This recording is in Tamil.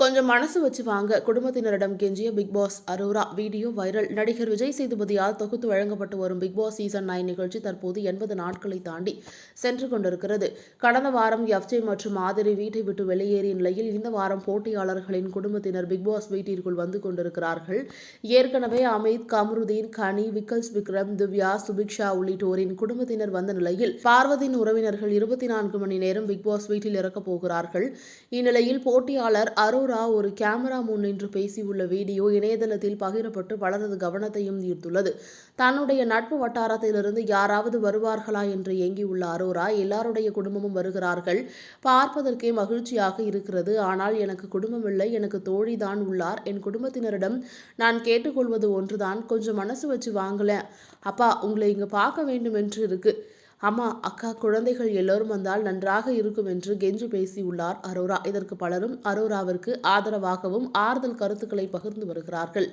கொஞ்சம் மனசு வச்சு வாங்க. குடும்பத்தினரிடம் கெஞ்சிய big boss Aurora. Video viral. நடிகர் விஜய் சேதுபதியால் தொகுத்து வழங்கப்பட்டு வரும் பிக் பாஸ் சீசன் நைன் நிகழ்ச்சி தற்போது எண்பது நாட்களை தாண்டி சென்று கொண்டிருக்கிறது. கடந்த வாரம் எஃப்ஜே மற்றும் மாதிரி வீட்டை விட்டு வெளியேறிய நிலையில் இந்த வாரம் போட்டியாளர்களின் குடும்பத்தினர் பிக் பாஸ் வீட்டிற்குள் வந்து கொண்டிருக்கிறார்கள். ஏற்கனவே அமித் கமருதீன் கனி விக்கல்ஸ் விக்ரம் திவ்யா சுபிக்ஷா உள்ளிட்டோரின் குடும்பத்தினர் வந்த நிலையில் பார்வதியின் உறவினர்கள் இருபத்தி நான்கு மணி நேரம் பிக் பாஸ் வீட்டில் இறக்கப் போகிறார்கள். இந்நிலையில் போட்டியாளர் அரோரா அரோரா ஒரு கேமரா முன் நின்று பேசியுள்ள வீடியோ இணையதளத்தில் பகிரப்பட்டு பலரது கவனத்தையும் ஈர்த்துள்ளது. தன்னுடைய நட்பு வட்டாரத்திலிருந்து யாராவது வருவார்களா என்று ஏங்கியுள்ள அரோரா எல்லாருடைய குடும்பமும் வருகிறார்கள். பார்ப்பதற்கே மகிழ்ச்சியாக இருக்கிறது. ஆனால் எனக்கு குடும்பம் இல்லை எனக்கு தோழிதான் உள்ளார். என் குடும்பத்தினரிடம் நான் கேட்டுக்கொள்வது ஒன்றுதான். கொஞ்சம் மனசு வச்சு வாங்கல அப்பா உங்களை இங்க பார்க்க வேண்டும் என்று இருக்கு. அம்மா அக்கா குழந்தைகள் எல்லோரும் வந்தால் நன்றாக இருக்கும் என்று கெஞ்சு பேசியுள்ளார் அரோரா. இதற்கு பலரும் அரோராவிற்கு ஆதரவாகவும் ஆறுதல் கருத்துக்களை பகிர்ந்து வருகிறார்கள்.